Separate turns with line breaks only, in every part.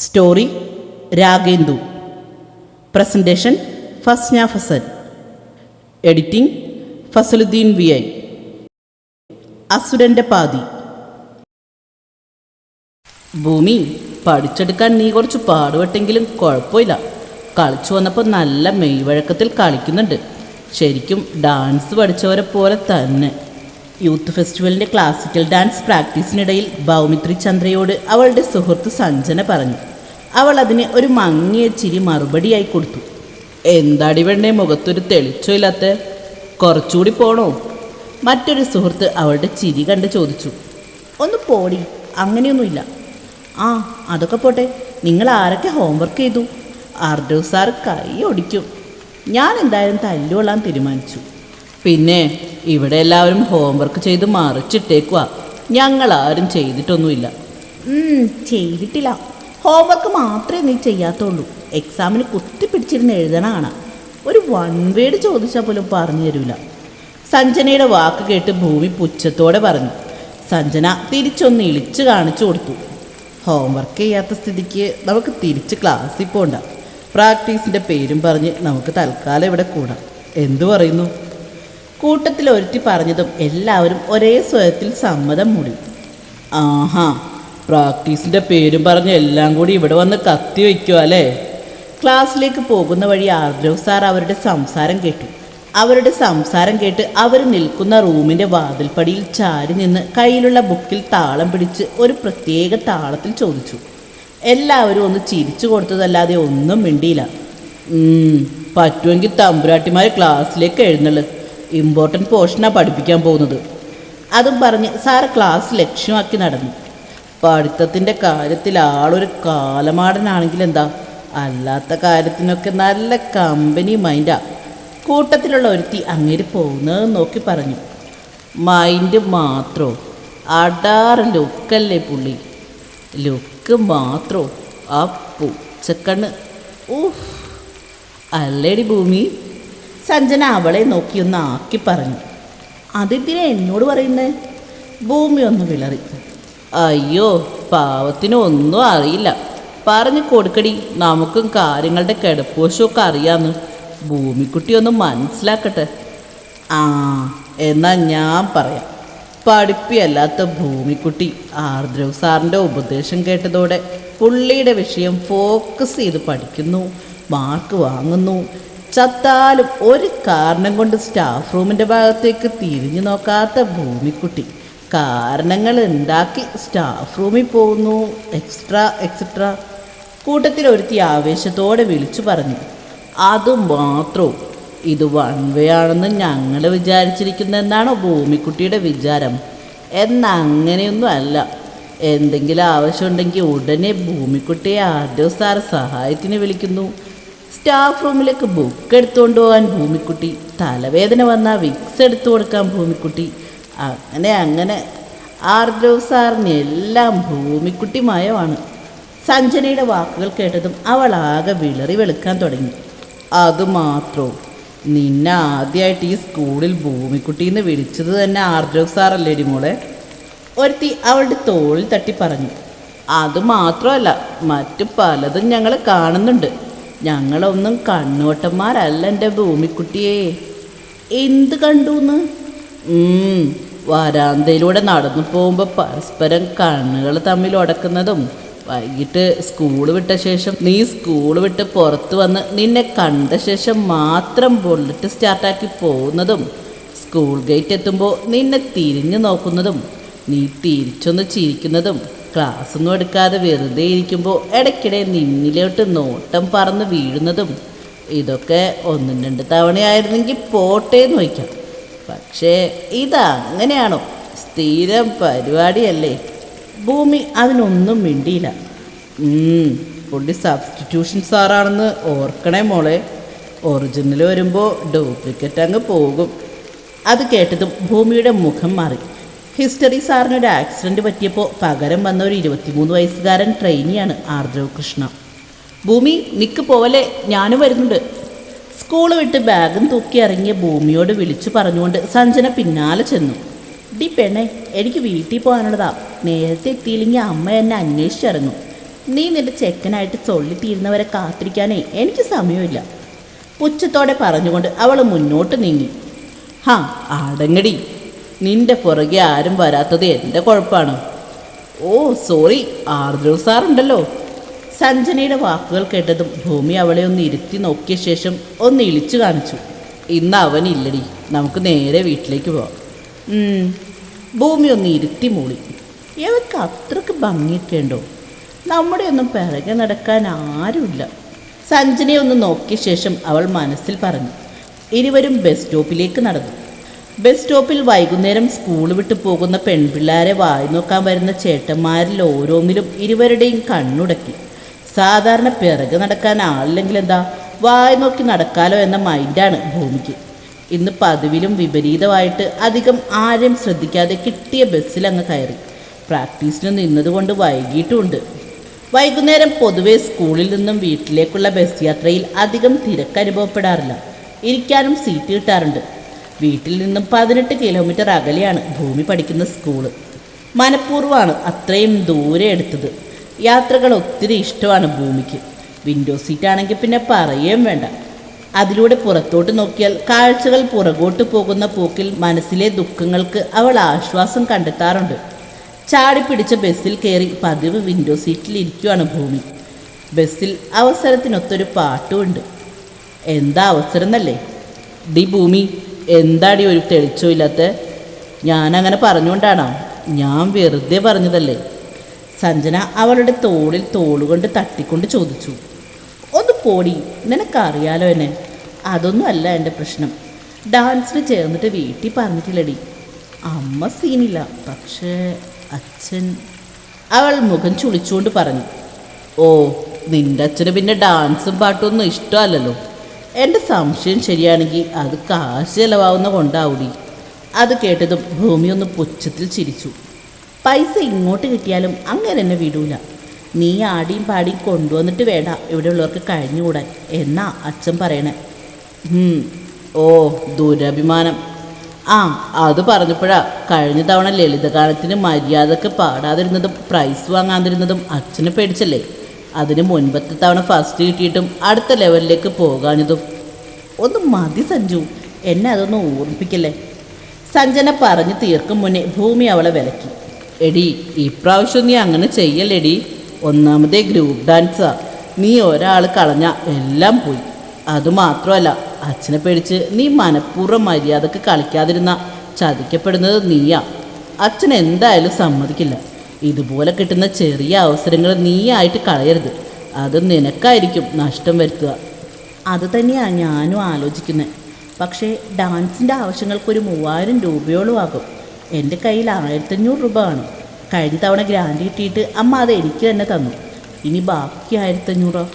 Story Ragendu. Presentation Fasna Fasal. Editing Fasaludheen V I. അസുരന്റെ പാതി. ഭൂമി പഠിച്ചെടുക്കാൻ നീ കുറച്ച് പാടുപെട്ടെങ്കിലും കുഴപ്പമില്ല. കളിച്ചു വന്നപ്പോൾ നല്ല മെയ്വഴക്കത്തിൽ കളിക്കുന്നുണ്ട്. ശരിക്കും ഡാൻസ് പഠിച്ചവരെ പോലെ തന്നെ. യൂത്ത് ഫെസ്റ്റിവലിന്റെ ക്ലാസിക്കൽ ഡാൻസ് പ്രാക്ടീസിനിടയിൽ ഭൗമിത്രി ചന്ദ്രയോട് അവളുടെ സുഹൃത്ത് സഞ്ജന പറഞ്ഞു. അവൾ അതിന് ഒരു മങ്ങിയ ചിരി മറുപടിയായി കൊടുത്തു. എന്താടി വേണ്ടേ മുഖത്തൊരു തെളിച്ചോ ഇല്ലാത്ത? കുറച്ചുകൂടി പോണോ? മറ്റൊരു സുഹൃത്ത് അവളുടെ ചിരി കണ്ട് ചോദിച്ചു. ഒന്ന് പോടി അങ്ങനെയൊന്നുമില്ല. ആ അതൊക്കെ പോട്ടെ നിങ്ങൾ ആരൊക്കെ ഹോംവർക്ക് ചെയ്തു? ആർഡോ സാർ കൈ ഒടിക്കും. ഞാൻ എന്തായാലും തല്ലുകൊള്ളാൻ തീരുമാനിച്ചു. പിന്നെ? ഇവിടെ എല്ലാവരും ഹോംവർക്ക് ചെയ്ത് മറിച്ചിട്ടേക്കുക ഞങ്ങൾ ആരും ചെയ്തിട്ടൊന്നുമില്ല ചെയ്തിട്ടില്ല. ഹോംവർക്ക് മാത്രമേ നീ ചെയ്യാത്തുള്ളൂ എക്സാമിന് കുത്തിപ്പിടിച്ചിരുന്ന് എഴുതണമാണ് ഒരു വൺ വേഡ് ചോദിച്ചാൽ പോലും പറഞ്ഞു തരൂല. സഞ്ജനയുടെ വാക്ക് കേട്ട് ഭൂമി പുച്ഛത്തോടെ പറഞ്ഞു. സഞ്ജന തിരിച്ചൊന്ന് ഇളിച്ചു കാണിച്ചു കൊടുത്തു. ഹോംവർക്ക് ചെയ്യാത്ത സ്ഥിതിക്ക് നമുക്ക് തിരിച്ച് ക്ലാസ്സിൽ പോണ്ട. പ്രാക്ടീസിന്റെ പേരും പറഞ്ഞ് നമുക്ക് തൽക്കാലം ഇവിടെ കൂടാം. എന്തു പറയുന്നു? കൂട്ടത്തിൽ ഒരുത്തി പറഞ്ഞതും എല്ലാവരും ഒരേ സ്വരത്തിൽ സമ്മതം മൂടി. ആഹാ പ്രാക്ടീസിന്റെ പേരും പറഞ്ഞ് എല്ലാം കൂടി ഇവിടെ വന്ന് കത്തി വയ്ക്കുക അല്ലേ? ക്ലാസ്സിലേക്ക് പോകുന്ന വഴി ആർദ്രവ് സാർ അവരുടെ സംസാരം കേട്ടു. അവരുടെ സംസാരം കേട്ട് അവർ നിൽക്കുന്ന റൂമിന്റെ വാതിൽപ്പടിയിൽ ചാരി നിന്ന് കയ്യിലുള്ള ബുക്കിൽ താളം പിടിച്ച് ഒരു പ്രത്യേക താളത്തിൽ ചോദിച്ചു. എല്ലാവരും ഒന്ന് ചിരിച്ചു കൊടുത്തതല്ലാതെ ഒന്നും മിണ്ടിയില്ല. പറ്റുമെങ്കിൽ തമ്പുരാട്ടിമാരെ ക്ലാസ്സിലേക്ക് എഴുന്നള്ളു. ഇമ്പോർട്ടന്റ് പോർഷനാണ് പഠിപ്പിക്കാൻ പോകുന്നത്. അതും പറഞ്ഞ് സാർ ക്ലാസ് ലക്ഷ്യമാക്കി നടന്നു. പഠിത്തത്തിന്റെ കാര്യത്തിൽ ആളൊരു കാലമാടനാണെങ്കിൽ എന്താ? അല്ലാത്ത കാര്യത്തിനൊക്കെ നല്ല കമ്പനി മൈൻഡാ കൂട്ടത്തിലുള്ള ഒരുത്തി അങ്ങേര് പോകുന്നത് നോക്കി പറഞ്ഞു. മൈൻഡ് മാത്രോ? അടാറ് ലുക്കല്ലേ പുള്ളി? ലുക്ക് മാത്രോ? ആ പൂച്ചക്കണ്ണ്. ഊഹ് അല്ലേടി ഭൂമി? സഞ്ജന അവളെ നോക്കി ഒന്ന് ആക്കി പറഞ്ഞു. അതെന്തിനാ എന്നോട് പറയുന്നേ? ഭൂമി ഒന്ന് വിളറി. അയ്യോ പാവത്തിന് ഒന്നും അറിയില്ല. പറഞ്ഞു കൊടുക്കടി നമുക്കും കാര്യങ്ങളുടെ കിടപ്പുവശമൊക്കെ അറിയാമെന്ന് ഭൂമിക്കുട്ടി ഒന്ന് മനസ്സിലാക്കട്ടെ. ആ എന്നാ ഞാൻ പറയാം. പഠിപ്പിയല്ലാത്ത ഭൂമിക്കുട്ടി ആർദ്രവ് സാറിന്റെ ഉപദേശം കേട്ടതോടെ പുള്ളിയുടെ വിഷയം ഫോക്കസ് ചെയ്ത് പഠിക്കുന്നു മാർക്ക് വാങ്ങുന്നു. ചത്താലും ഒരു കാരണം കൊണ്ട് സ്റ്റാഫ് റൂമിന്റെ ഭാഗത്തേക്ക് തിരിഞ്ഞു നോക്കാത്ത ഭൂമിക്കുട്ടി കാരണങ്ങൾ ഉണ്ടാക്കി സ്റ്റാഫ് റൂമിൽ പോകുന്നു എക്സ്ട്രാ എക്സെട്ര കൂട്ടത്തിൽ ഒരുത്തി ആവേശത്തോടെ വിളിച്ചു പറഞ്ഞു അതുമാത്രവും ഇത് വൺ വേ ആണെന്ന് ഞങ്ങൾ വിചാരിച്ചിരിക്കുന്നതെന്നാണോ ഭൂമിക്കുട്ടിയുടെ വിചാരം? എന്നങ്ങനെയൊന്നും അല്ല. എന്തെങ്കിലും ആവശ്യമുണ്ടെങ്കിൽ ഉടനെ ഭൂമിക്കുട്ടിയെ ആദ്യ സാർ സഹായത്തിന് വിളിക്കുന്നു. സ്റ്റാഫ് റൂമിലേക്ക് ബുക്ക് എടുത്തുകൊണ്ട് പോകാൻ ഭൂമിക്കുട്ടി. തലവേദന വന്നാൽ വിക്സ് എടുത്തു കൊടുക്കാൻ ഭൂമിക്കുട്ടി. അങ്ങനെ അങ്ങനെ. ആർദ്രവ് സാറിന് എല്ലാം ഭൂമിക്കുട്ടി മയമാണ്. സഞ്ജനയുടെ വാക്കുകൾ കേട്ടതും അവൾ ആകെ വിളറി വെളുക്കാൻ തുടങ്ങി. അതുമാത്രവും നിന്നെ ആദ്യമായിട്ട് ഈ സ്കൂളിൽ ഭൂമിക്കുട്ടിന്ന് വിളിച്ചത് തന്നെ ആർദ്രവ് സാറല്ലേടി മോളെ? ഒരുത്തി അവളുടെ തോളിൽ തട്ടി പറഞ്ഞു. അതുമാത്രമല്ല മറ്റു പലതും ഞങ്ങൾ കാണുന്നുണ്ട്. ഞങ്ങളൊന്നും കണ്ണോട്ടന്മാരല്ല എന്റെ ഭൂമിക്കുട്ടിയെ. എന്ത് കണ്ടൂന്ന്? വരാന്തയിലൂടെ നടന്നു പോകുമ്പോൾ പരസ്പരം കണ്ണുകൾ തമ്മിൽ ഉടക്കുന്നതും വൈകിട്ട് സ്കൂൾ വിട്ട ശേഷം നീ സ്കൂൾ വിട്ട് പുറത്ത് വന്ന് നിന്നെ കണ്ട ശേഷം മാത്രം ബുള്ളറ്റ് സ്റ്റാർട്ടാക്കി പോകുന്നതും സ്കൂൾ ഗേറ്റ് എത്തുമ്പോൾ നിന്നെ തിരിഞ്ഞു നോക്കുന്നതും നീ തിരിച്ചൊന്ന് ചിരിക്കുന്നതും ക്ലാസ് ഒന്നും എടുക്കാതെ വെറുതെ ഇരിക്കുമ്പോൾ ഇടയ്ക്കിടെ നിന്നിലോട്ട് നോട്ടം പറന്ന് വീഴുന്നതും ഇതൊക്കെ ഒന്നും രണ്ട് തവണയായിരുന്നെങ്കിൽ പോട്ടെ എന്ന് വയ്ക്കാം. പക്ഷേ ഇതങ്ങനെയാണോ? സ്ഥിരം പരിപാടിയല്ലേ? ഭൂമി അതിനൊന്നും മിണ്ടിയില്ല. പുള്ളി സബ്സ്റ്റിറ്റ്യൂഷൻ സാറാണെന്ന് ഓർക്കണേ മോളെ. ഒറിജിനൽ വരുമ്പോൾ ഡ്യൂപ്ലിക്കറ്റ് അങ്ങ് പോകും. അത് കേട്ടതും ഭൂമിയുടെ മുഖം മാറി. ഹിസ്റ്ററി സാറിന് ഒരു ആക്സിഡന്റ് പറ്റിയപ്പോൾ പകരം വന്ന ഒരു ഇരുപത്തിമൂന്ന് വയസ്സുകാരൻ ട്രെയിനിയാണ് ആർദ്രവ് കൃഷ്ണ. ഭൂമി നിക്ക് പോവല്ലേ ഞാനും വരുന്നുണ്ട്. സ്കൂൾ വിട്ട് ബാഗും തൂക്കി ഇറങ്ങിയ ഭൂമിയോട് വിളിച്ചു പറഞ്ഞുകൊണ്ട് സഞ്ജന പിന്നാലെ ചെന്നു. ഡി പെണ്ണെ എനിക്ക് വീട്ടിൽ പോകാനുള്ളതാ. നേരത്തെ എത്തിയില്ലെങ്കിൽ അമ്മ എന്നെ അന്വേഷിച്ചിറങ്ങും. നീ നിന്റെ ചെക്കനായിട്ട് ചൊള്ളിത്തീരുന്നവരെ കാത്തിരിക്കാനേ എനിക്ക് സമയമില്ല. പുച്ഛത്തോടെ പറഞ്ഞുകൊണ്ട് അവൾ മുന്നോട്ട് നീങ്ങി. ഹാ അടങ്ങടി നിന്റെ പുറകെ ആരും വരാത്തത് എന്റെ കുഴപ്പമാണ് ഓ സോറി ആർദ്രവ് സാറുണ്ടല്ലോ സഞ്ജനയുടെ വാക്കുകൾ കേട്ടതും ഭൂമി അവളെ ഒന്ന് ഇരുത്തി നോക്കിയ ശേഷം ഒന്ന് ഇളിച്ചു കാണിച്ചു. ഇന്ന് അവനില്ലടി നമുക്ക് നേരെ വീട്ടിലേക്ക് പോവാം. ഭൂമി ഒന്ന് ഇരുത്തി മൂളി ഇവർക്ക് അത്രയ്ക്ക് ഭംഗിയൊക്കെ ഉണ്ടോ? നമ്മുടെ ഒന്നും പിറകെ നടക്കാൻ ആരുമില്ല. സഞ്ജനയെ ഒന്ന് നോക്കിയ ശേഷം അവൾ മനസ്സിൽ പറഞ്ഞു. ഇരുവരും ബസ് സ്റ്റോപ്പിലേക്ക് നടന്നു. ബസ് സ്റ്റോപ്പിൽ വൈകുന്നേരം സ്കൂൾ വിട്ട് പോകുന്ന പെൺപിള്ളാരെ വായി നോക്കാൻ വരുന്ന ചേട്ടന്മാരിൽ ഓരോന്നിലും ഇരുവരുടെയും കണ്ണുടക്കി. സാധാരണ പിറകെ നടക്കാൻ ആളില്ലെങ്കിൽ എന്താ? വായി നോക്കി നടക്കാലോ എന്ന മൈൻഡാണ് ഭൂമിക്ക്. ഇന്ന് പതിവിലും വിപരീതമായിട്ട് അധികം ആരെയും ശ്രദ്ധിക്കാതെ കിട്ടിയ ബസ്സിൽ അങ്ങ് കയറി. പ്രാക്ടീസിന് നിന്നതുകൊണ്ട് വൈകിട്ടുമുണ്ട് വൈകുന്നേരം പൊതുവെ സ്കൂളിൽ നിന്നും വീട്ടിലേക്കുള്ള ബസ് യാത്രയിൽ അധികം തിരക്ക് അനുഭവപ്പെടാറില്ല. ഇരിക്കാനും സീറ്റ് കിട്ടാറുണ്ട്. വീട്ടിൽ നിന്നും പതിനെട്ട് കിലോമീറ്റർ അകലെയാണ് ഭൂമി പഠിക്കുന്ന സ്കൂൾ മനഃപൂർവമാണ് അത്രയും ദൂരെ എടുത്തത്. യാത്രകൾ ഒത്തിരി ഇഷ്ടമാണ് ഭൂമിക്ക്. വിൻഡോ സീറ്റ് ആണെങ്കിൽ പിന്നെ പറയുകയും വേണ്ട. അതിലൂടെ പുറത്തോട്ട് നോക്കിയാൽ കാഴ്ചകൾ പുറകോട്ട് പോകുന്ന പോക്കിൽ മനസ്സിലെ ദുഃഖങ്ങൾക്ക് അവൾ ആശ്വാസം കണ്ടെത്താറുണ്ട്. ചാടി പിടിച്ച ബസ്സിൽ കയറി പതിവ് വിൻഡോ സീറ്റിൽ ഇരിക്കുവാണ് ഭൂമി. ബസ്സിൽ അവസരത്തിനൊത്തൊരു പാട്ടുമുണ്ട് എന്താ അവസരം എന്നല്ലേ ഡി ഭൂമി എന്താടി ഒരു തെളിച്ചോ ഇല്ലാത്ത? ഞാനങ്ങനെ പറഞ്ഞുകൊണ്ടാണോ? ഞാൻ വെറുതെ പറഞ്ഞതല്ലേ? സഞ്ജന അവളുടെ തോളിൽ തോളുകൊണ്ട് തട്ടിക്കൊണ്ട് ചോദിച്ചു. ഒന്ന് പോടി നിനക്കറിയാലോ എന്നെ? അതൊന്നും അല്ല എന്റെ പ്രശ്നം. ഡാൻസിന് ചേർന്നിട്ട് വീട്ടിൽ പറഞ്ഞിട്ടില്ലടി. അമ്മ സീനില്ല പക്ഷേ അച്ഛൻ അവൾ മുഖം ചുളിച്ചുകൊണ്ട് പറഞ്ഞു. ഓ നിന്റെ അച്ഛന് പിന്നെ ഡാൻസും പാട്ടൊന്നും ഇഷ്ടമല്ലല്ലോ. എന്റെ സംശയം ശരിയാണെങ്കിൽ അത് കാശ് ചിലവാവുന്ന കൊണ്ടാവൂടി. അത് കേട്ടതും ഭൂമി ഒന്ന് പുച്ഛത്തിൽ ചിരിച്ചു. പൈസ ഇങ്ങോട്ട് കിട്ടിയാലും അങ്ങനെ എന്നെ വിടൂല. നീ ആടിയും പാടിയും കൊണ്ടുവന്നിട്ട് വേണ്ട ഇവിടെയുള്ളവർക്ക് കഴിഞ്ഞുകൂടാൻ. എന്നാ അച്ഛൻ പറയണേ. ഓ ദുരഭിമാനം. ആ അത് പറഞ്ഞപ്പോഴാ കഴിഞ്ഞ തവണ ലളിതഗാനത്തിന് മര്യാദയ്ക്ക് പാടാതിരുന്നതും പ്രൈസ് വാങ്ങാതിരുന്നതും അച്ഛനെ പേടിച്ചല്ലേ? അതിന് മുൻപത്തെ തവണ ഫസ്റ്റ് കിട്ടിയിട്ടും അടുത്ത ലെവലിലേക്ക് പോകാഞ്ഞതും. ഒന്ന് മതി സഞ്ജു എന്നെ അതൊന്ന് ഓർമ്മിപ്പിക്കല്ലേ? സഞ്ജന പറഞ്ഞു തീർക്കും മുന്നേ ഭൂമി അവളെ വിലക്കി. എടി ഇപ്രാവശ്യം നീ അങ്ങനെ ചെയ്യല്ലെടി? ഒന്നാമതേ ഗ്രൂപ്പ് ഡാൻസാ നീ ഒരാൾ കളഞ്ഞ എല്ലാം പോയി. അതുമാത്രമല്ല അച്ഛനെ പേടിച്ച് നീ മനഃപൂർവം മര്യാദയ്ക്ക് കളിക്കാതിരുന്ന ചതിക്കപ്പെടുന്നത് നീയാ. അച്ഛൻ എന്തായാലും സമ്മതിക്കില്ല. ഇതുപോലെ കിട്ടുന്ന ചെറിയ അവസരങ്ങൾ നീയായിട്ട് കളയരുത്. അത് നിനക്കായിരിക്കും നഷ്ടം വരുത്തുക. അത് തന്നെയാണ് ഞാനും ആലോചിക്കുന്നത് പക്ഷേ ഡാൻസിന്റെ ആവശ്യങ്ങൾക്കൊരു മൂവായിരം രൂപയോളം ആകും. എന്റെ കയ്യിൽ ആയിരത്തഞ്ഞൂറ് രൂപ ആണ് കഴിഞ്ഞ തവണ ഗ്രാൻഡ് കിട്ടിയിട്ട് അമ്മ അത് എനിക്ക് തന്നെ തന്നു. ഇനി ബാക്കി ആയിരത്തഞ്ഞൂറോ?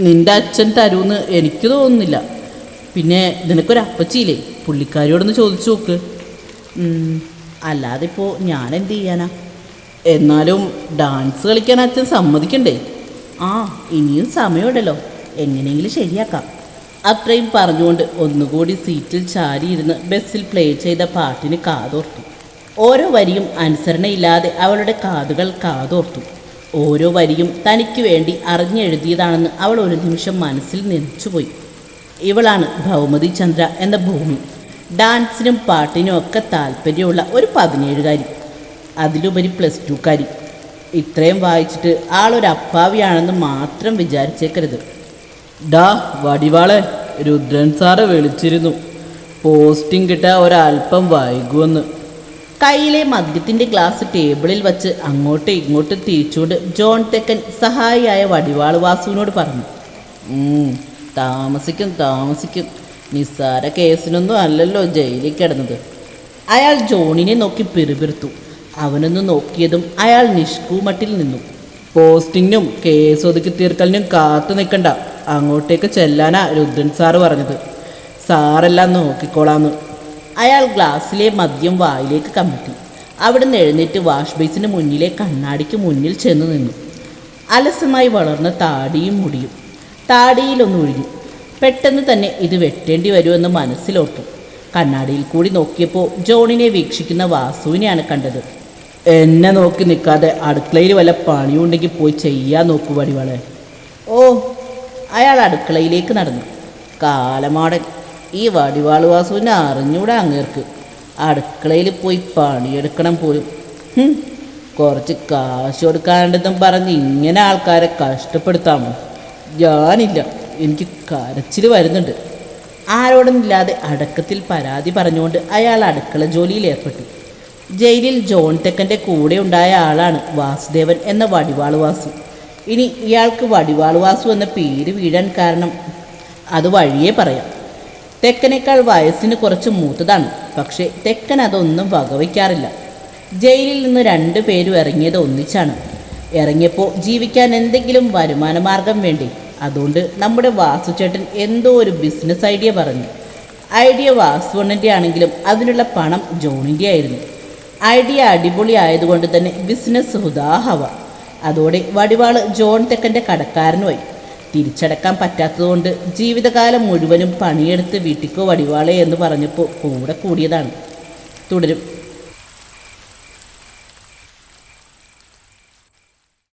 നിന്റെ അച്ഛൻ തരൂന്ന് എനിക്ക് തോന്നുന്നില്ല. പിന്നെ നിനക്കൊരു അപ്പച്ചിയില്ലേ? പുള്ളിക്കാരിയോടൊന്ന് ചോദിച്ചു നോക്ക്. അല്ലാതെ ഇപ്പോൾ ഞാൻ എന്ത് ചെയ്യാനാ? എന്നാലും ഡാൻസ് കളിക്കാൻ അച്ഛൻ സമ്മതിക്കണ്ടേ? ആ ഇനിയും സമയമുണ്ടല്ലോ. എങ്ങനെയെങ്കിലും ശരിയാക്കാം. അത്രയും പറഞ്ഞുകൊണ്ട് ഒന്നുകൂടി സീറ്റിൽ ചാരിയിരുന്ന് ബസ്സിൽ പ്ലേ ചെയ്ത പാട്ടിന് കാതോർത്തു. ഓരോ വരിയും അനുസരണയില്ലാതെ അവളുടെ കാതുകൾ കാതോർത്തു. ഓരോ വരിയും തനിക്ക് വേണ്ടി അറിഞ്ഞെഴുതിയതാണെന്ന് അവൾ ഒരു നിമിഷം മനസ്സിൽ നനച്ചുപോയി ഇവളാണ് ഭൗമതി ചന്ദ്ര എന്ന ഭൂമി. ഡാൻസിനും പാട്ടിനും ഒക്കെ താല്പര്യമുള്ള ഒരു പതിനേഴുകാരി. അതിലുപരി പ്ലസ് ടുക്കാരി ഇത്രയും വായിച്ചിട്ട് ആളൊരു അപ്പാവിയാണെന്ന് മാത്രം വിചാരിച്ചേക്കരുത്. ഡാ വടിവാളെ രുദ്രൻ സാറ് വിളിച്ചിരുന്നു. പോസ്റ്റിംഗ് കിട്ടാൻ ഒരല്പം വൈകുമെന്ന് കയ്യിലെ മദ്യത്തിന്റെ ഗ്ലാസ് ടേബിളിൽ വച്ച് അങ്ങോട്ടും ഇങ്ങോട്ടും തിരിച്ചുകൊണ്ട് ജോൺ ടെക്കൻ സഹായിയായ വടിവാൾ വാസുവിനോട് പറഞ്ഞു. "ഉം, താമസിക്കും താമസിക്കും. നിസ്സാര കേസിനൊന്നും അല്ലല്ലോ ജയിലിൽ കിടന്നത്. അയാൾ ജോണിനെ നോക്കി പിറുപിറുത്തു. അവനൊന്ന് നോക്കിയതും അയാൾ നിഷ്കൂമട്ടിൽ നിന്നു. പോസ്റ്റിങ്ങിനും കേസ് ഒതുക്കി തീർക്കലിനും കാത്തു നിൽക്കണ്ട. അങ്ങോട്ടേക്ക് ചെല്ലാനാ രുദ്രൻ സാറ് പറഞ്ഞത്. സാറെല്ലാം നോക്കിക്കോളാന്ന്. അയാൾ ഗ്ലാസ്സിലെ മദ്യം വായിലേക്ക് കമ്മിട്ടി. അവിടുന്ന് എഴുന്നേറ്റ് വാഷ് ബേസിന് മുന്നിലെ കണ്ണാടിക്ക് മുന്നിൽ ചെന്ന് നിന്നു. അലസമായി വളർന്ന താടിയും മുടിയും. താടിയിലൊന്ന് ഒഴിഞ്ഞു. പെട്ടെന്ന് തന്നെ ഇത് വെട്ടേണ്ടി വരുമെന്ന് മനസ്സിലോട്ടു. കണ്ണാടിയിൽ കൂടി നോക്കിയപ്പോൾ ജോണിനെ വീക്ഷിക്കുന്ന വാസുവിനെയാണ് കണ്ടത്. എന്നെ നോക്കി നിൽക്കാതെ അടുക്കളയിൽ വല്ല പണിയും ഉണ്ടെങ്കിൽ പോയി ചെയ്യാൻ നോക്കൂ പടിവാളെ ഓ അയാൾ അടുക്കളയിലേക്ക് നടന്നു. കാലമാടൻ ഈ വടിവാൾ വാസുവിനെ അറിഞ്ഞൂടെ അങ്ങേർക്ക്. അടുക്കളയിൽ പോയി പണിയെടുക്കണം പോലും. കുറച്ച് കാശ് കൊടുക്കാനുണ്ടെന്നും പറഞ്ഞ് ഇങ്ങനെ ആൾക്കാരെ കഷ്ടപ്പെടുത്താമോ? ഞാനില്ല എനിക്ക് കരച്ചിൽ വരുന്നുണ്ട്. ആരോടുമില്ലാതെ അടക്കത്തിൽ പരാതി പറഞ്ഞുകൊണ്ട് അയാൾ അടുക്കള ജോലിയിൽ ഏർപ്പെട്ടു. ജയിലിൽ ജോൺ തെക്കന്റെ കൂടെ ഉണ്ടായ ആളാണ് വാസുദേവൻ എന്ന വടിവാൾ വാസു ഇനി ഇയാൾക്ക് വടിവാൾ വാസു എന്ന പേര് വീഴാൻ കാരണം അത് വഴിയേ പറയാം. തെക്കനേക്കാൾ വയസ്സിന് കുറച്ച് മൂത്തതാണ്. പക്ഷേ തെക്കൻ അതൊന്നും വകവയ്ക്കാറില്ല. ജയിലിൽ നിന്ന് രണ്ടു പേരും ഇറങ്ങിയത് ഒന്നിച്ചാണ്. ഇറങ്ങിയപ്പോൾ ജീവിക്കാൻ എന്തെങ്കിലും വരുമാനമാർഗം വേണ്ടേ? അതുകൊണ്ട് നമ്മുടെ വാസുചേട്ടൻ എന്തോ ഒരു ബിസിനസ് ഐഡിയ പറഞ്ഞു. ഐഡിയ വാസുവണ്ണന്റെ ആണെങ്കിലും അതിനുള്ള പണം ജോണിന്റെ ആയിരുന്നു ഐഡിയ അടിപൊളി ആയതുകൊണ്ട് തന്നെ ബിസിനസ് ഹുദാഹവ. അതോടെ വടിവാൾ ജോൺ തെക്കന്റെ കടക്കാരനുമായി തിരിച്ചടക്കാൻ പറ്റാത്തതുകൊണ്ട് ജീവിതകാലം മുഴുവനും പണിയെടുത്ത് വീട്ടിക്കോ വടിവാളെ എന്ന് പറഞ്ഞപ്പോൾ കൂടെ കൂടിയതാണ്. തുടരും.